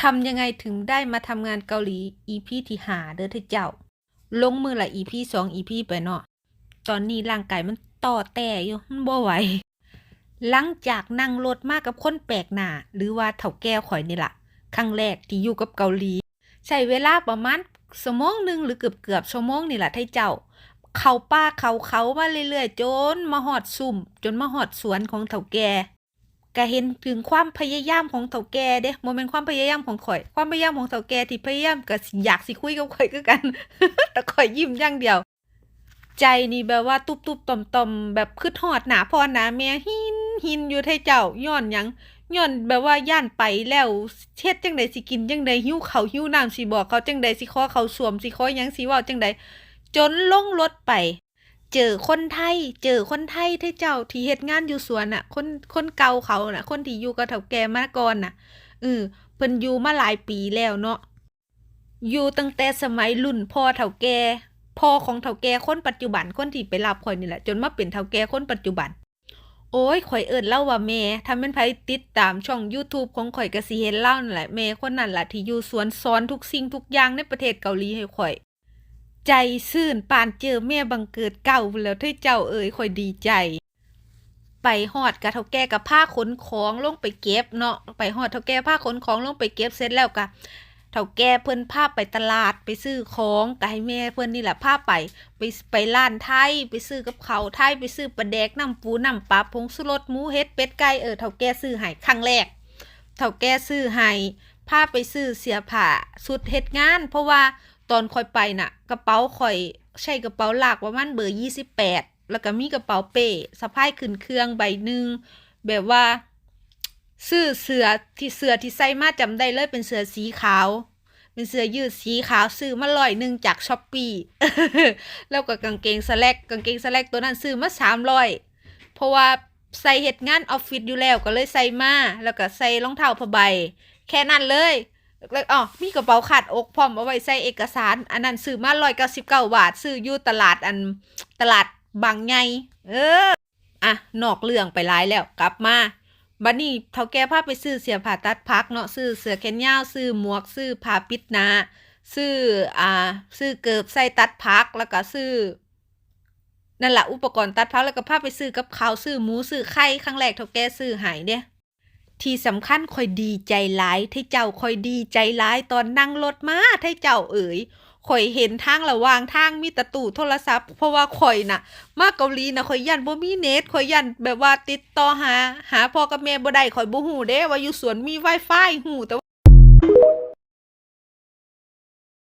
ทำยังไงถึงได้มาทำงานเกาหลี EP ที่หาเด้อเธอเจ้า ลงมือละ EP สอง EP ไปเนาะตอนนี้ร่างกายมันต่อแต่อยู่มันบ่ไหวหลังจากนั่งรถมากับคนแปลกหน้าหรือว่าเฒ่าแก่ข่อยนี่ล่ะครั้งแรกที่อยู่กับเกาหลี ใช้เวลาประมาณชั่วโมงหนึ่งหรือเกือบเกือบชั่วโมงนี่แหละท่เจ้า เขาป่าเขาเขามาเรื่อยๆจนมาหอดซุ่ม จนมาหอดสวนของเฒ่าแก่ ก็เห็นถึงความพยายามของเฒ่าแก่เด้โมเมนความพยายามของข่อย ความพยายามของเฒ่าแก่ที่พยายามก็อยากสิคุยกับข่อยคือกัน แต่ข่อยยิ้มอย่างเดียวใจนี่แบบว่าตุบตุบต่อมต่อมแบบคืดหอดหนาพอหนาแม่หินหินอยู่ไทเจ้าย้อนหยังย้อนแบบว่าย่านไปแล้วเช็ดจังใดสิกินจังใดหิ้วเขาหิ้วน้ำสิบอกเขาจังใดสิขอเขาสวมสิขอหยังสิเว้าจังใดจนลงรถไป เจอคนไทย เจอคนไทยไทเจ้าที่เฮ็ดงานอยู่สวนน่ะ คนคนเก่าเขาน่ะ คนที่อยู่กับเฒ่าแก่มาก่อนน่ะเออเพิ่นอยู่มาหลายปีแล้วเนาะ อยู่ตั้งแต่สมัยรุ่นพ่อเฒ่าแก่พ่อของเฒ่าแก่คนปัจจุบันคนที่ไปรับข่อยนี่แหละจนมาเป็นเฒ่าแก่คนปัจจุบัน โอ้ยข่อยเอิ้นเล่าว่าแม่ถ้าแม่นไผติดตามช่อง YouTube ของข่อยก็สิเห็นเล่านั่นแหละแม่คนนั้นล่ะที่อยู่สวนสอนทุกสิ่งทุกอย่างในประเทศเกาหลีให้ข่อย ใจซื่นปานเจอแม่บังเกิดเก่าแล้วเท่เจ้าเอ๋ยข่อยดีใจ ไปฮอดกะเท่าแก่กับผ้าขนของลงไปเก็บเนาะไปฮอดเท่าแก่ผ้าขนของลงไปเก็บเสร็จแล้วกะเท่าแก่เพิ่นพาไปตลาดไปซื้อของก็ให้แม่เพิ่นนี่แหละพาไป ไปไปร้านไทยไปซื้อกับเขาไทยไปซื้อปลาแดกน้ำปูน้ำปลาผงสุรสหมูเฮ็ดเป็ดไก่เออเท่าแก่ซื้อให้ครั้งแรกเท่าแก่ซื้อให้พาไปซื้อเสียผ้าสุดเฮ็ดงาน เพราะว่า ตอนค่อยไปน่ะ กระเป๋าค่อยใช้กระเป๋าหลักประมาณเบอร์ยี่สิบแปดแล้วก็มีกระเป๋าเป้สะพายขึ้นเครื่องใบหนึ่งแบบว่าซื้อเสือที่เสือที่ใส่มาจำได้เลยเป็นเสือสีขาว เป็นเสื้อยืดสีขาวซื้อมาร้อยหนึ่งจากช้อปปี้แล้วก็กางเกงสแลกกางเกงสแลกตัวนั้นซื้อมาสามร้อยเพราะว่าใส่เหตุงานออฟฟิศอยู่แล้วก็เลยใส่มาแล้วก็ใส่รองเท้าผ้าใบ แค่นั้นเลย แล้วอ๋อมีกระเป๋าขาดอกพร้อมเอาไว้ใส่เอกสาร อันนั้นซื้อมาร้อยเก้าสิบเก้าบาท ซื้ออยู่ตลาดอันตลาดบางใหญ่เออ อะ นอกเรื่องไปหลายแล้วกลับมาบัดนี้เฒ่าแก่พาไปซื้อเสียผ้าตัดพักเนาะซื้อเสื้อแขนยาวซื้อหมวกซื้อผ้าปิดหน้าซื้ออ่าซื้อเกิบใส่ตัดพักแล้วก็ซื้อนั่นแหละอุปกรณ์ตัดพักแล้วก็พาไปซื้อกับข้าวซื้อหมูซื้อไข่ครั้งแรกเฒ่าแก่ซื้อหายเด้ ที่สำคัญค่อยดีใจหลายที่เจ้าค่อยดีใจหลายตอนนั่งรถมาที่เจ้าเอ๋ยข่อยเห็นทางระหว่างทางมีตะตู่โทรศัพท์ เพราะว่าข่อยน่ะ มาเกาหลีนะข่อยยันบ่มีเน็ตข่อยยันแบบว่าติดต่อหา หาพ่อกับแม่บ่ได้ข่อยบ่ฮู้เด้ว่าอยู่สวนมี Wi-Fi ฮู้แต่